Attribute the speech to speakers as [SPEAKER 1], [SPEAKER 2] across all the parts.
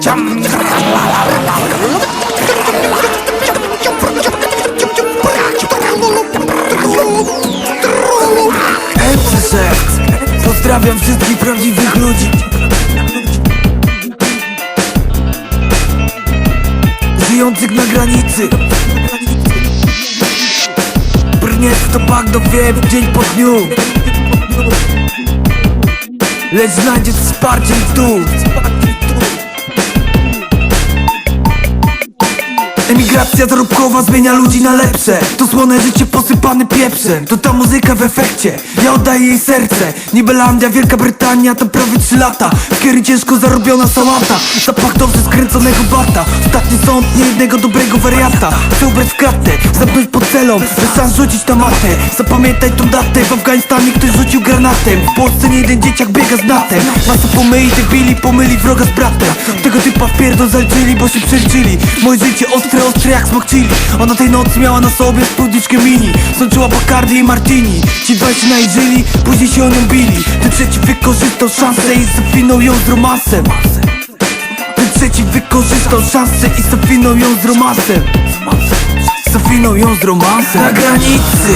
[SPEAKER 1] Ciom. MCZ Pozdrawiam wszystkich prawdziwych ludzi. Żyjących na granicy. Brniec to bagno wie dzień po dniu Lecz znajdziesz wsparcie tu Emigracja zarobkowa zmienia ludzi na lepsze. To słone życie posypane pieprzem. To ta muzyka w efekcie. Ja oddaję jej serce. Nibelandia, Wielka Brytania to prawie 3 lata. W kiery ciężko zarobiona sałata. Zapach dobrze skręconego bata. Ostatni sąd nie jednego dobrego wariata. Chcę ubrać w kratę, zamknąć pod celą Że sam rzucić na matę. Zapamiętaj tą datę W Afganistanie ktoś rzucił granatem. W Polsce nie jeden dzieciak biega z natem. Masa pomyli, debili, pomyli wroga z bratem. Tego typa w pierdol zaliczyli, bo się przeliczyli. Moje życie ostre, ostre jak smak chili Ona tej nocy miała na sobie spódniczkę mini. Sączyła Bacardi i Martini. Ci dwaj się najeżyli, później się o nią bili. Ten trzeci wykorzystał szansę i zawinął ją z romansem. Ten trzeci wykorzystał szansę i zawinął ją z romansem. Zawinął ją z romansem. Na granicy.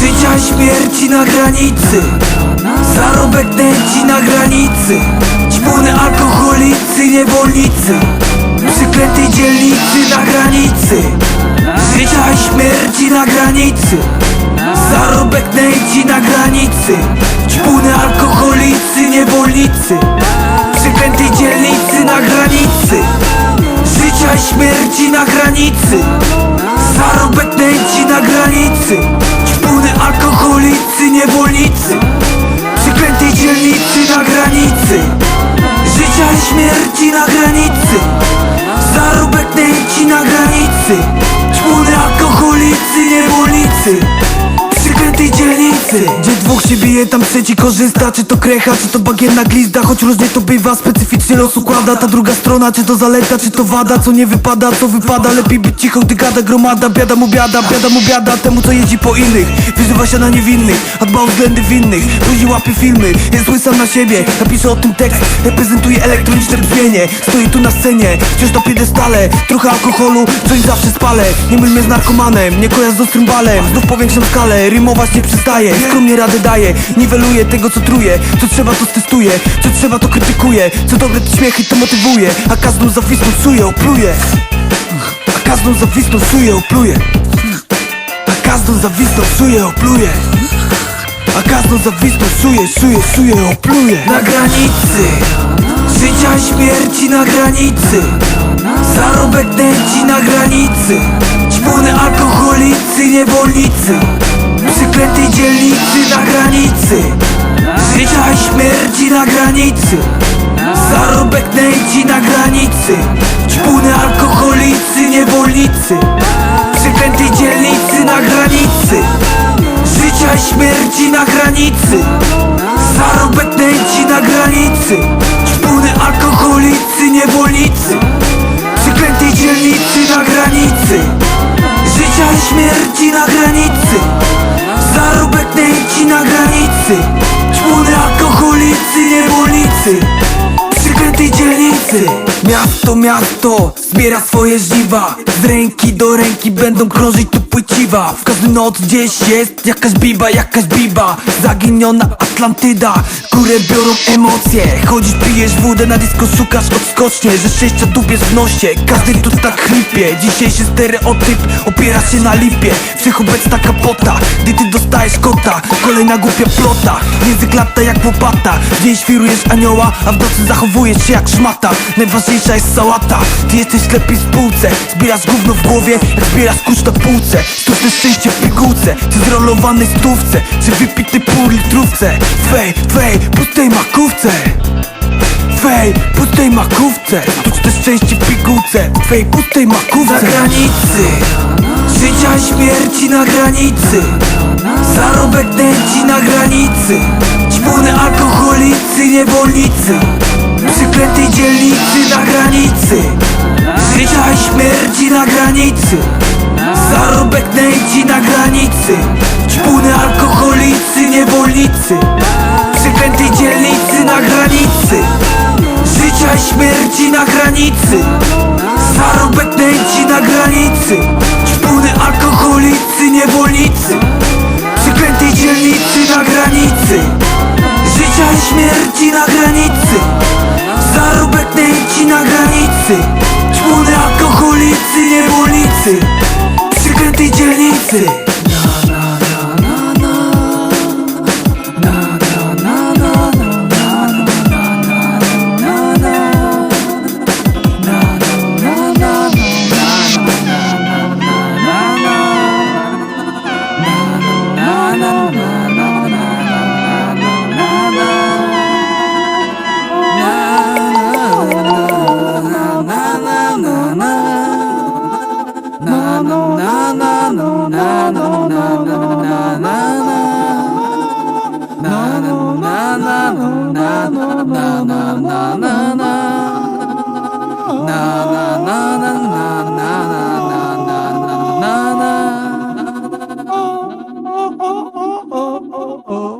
[SPEAKER 1] Życia i śmierci na granicy. Zarobek nęci na granicy. Ćpuny alkoholicy, niewolnicy Przyklętej dzielnicy na granicy. Życia i śmierci na granicy. Zarobek nęci na granicy. Ćpuny alkoholicy, niewolnicy. Przyklętej dzielnicy na granicy. Życia i śmierci na granicy. Zarobek nęci na granicy. Ćpuny alkoholicy, niewolnicy Przyklętej dzielnicy Gdzie dwóch się bije, tam trzeci korzysta. Czy to krecha, czy to bagienna glizda Choć różnie to bywa, specyficznie los układa Ta druga strona, czy to zaleta, czy to wada. Co nie wypada, co wypada Lepiej być cicho, gdy gada gromada. Biada mu biada, biada mu biada Temu co jeździ po innych. Wyżywa się na niewinnych A dba o względy winnych Ludzi łapie filmy Jest łysam na siebie. Napiszę o tym tekst Reprezentuje elektroniczne brzmienie. Stoi tu na scenie Wciąż na piedestale. Trochę alkoholu Coś zawsze spalę. Nie myl mnie z narkomanem Nie kojarz z ostrym balem Znów powiększam skalę Rymować nie przestaję Skromnie radę daję Niweluję tego co truje Co trzeba to testuję Co trzeba to krytykuję Co dobre to śmiechy to motywuje A każdą zawisną czuję, opluję. A każdą zawisną czuję, opluję. A każdą zawisną czuję, opluję. A każdą zawisną czuję, czuję, czuję, opluję. Na granicy Życia i śmierci na granicy. Zarobek nęci na granicy. Ćpuny alkoholicy, niewolnicy dzielnicy na granicy. Życia i śmierci na granicy. Zarobek nęci na granicy. Ćpuny alkoholicy, niewolnicy. Przyklętej dzielnicy na granicy. Życia i śmierci na granicy. Zarobek nęci na granicy. Ćpuny alkoholicy, niewolnicy. Przyklętej dzielnicy na granicy. Życia i śmierci na granicy Zarobek nęci na granicy. Ćpuny alkoholicy, niewolnicy. Przyklętej dzielnicy. Miasto, miasto zbiera swoje żniwa. Z ręki do ręki będą krążyć tu płyciwa W każdy noc gdzieś jest jakaś biba, jakaś biba. Zaginiona Atlantyda Górę biorą emocje. Chodzisz, pijesz wódę, na disco szukasz odskocznie Że szczęścia dupiesz w nosie. Każdy tu tak chlipie Dzisiejszy stereotyp opiera się na lipie. Wszechobecna kapota Gdy ty dostajesz kota Kolejna głupia plota. Język lata jak łopata W dzień świrujesz anioła A w nocy zachowujesz się jak szmata. Najważniejsza jest sałata Ty jesteś lepiej w spółce. Zbierasz gówno w głowie Jak zbierasz kurz na półce Sztuczne szczęście w pigułce Czy zrolowanej stówce Czy wypity pół litrówce. Twej, twej, pustej makówce. Twej pustej makówce. Sztuczne szczęście w pigułce. Twej pustej makówce. Na granicy. Życia i śmierci na granicy. Zarobek nęci na granicy. Ćpuny alkoholicy, niewolnicy. Przyklętej dzielnicy na granicy. Życia i śmierci na granicy Zarobek nęci na granicy. Ćpuny alkoholicy, niewolnicy. Przyklętej dzielnicy na granicy. Życia i śmierci na granicy. Zarobek nęci na granicy. Szpuny alkoholicy, niewolnicy. Przeklętej dzielnicy na granicy. Życia i śmierci na granicy. Zarobek nęci na granicy. Czmony alkoholicy, niewolnicy
[SPEAKER 2] закрытый дельницы na na na na na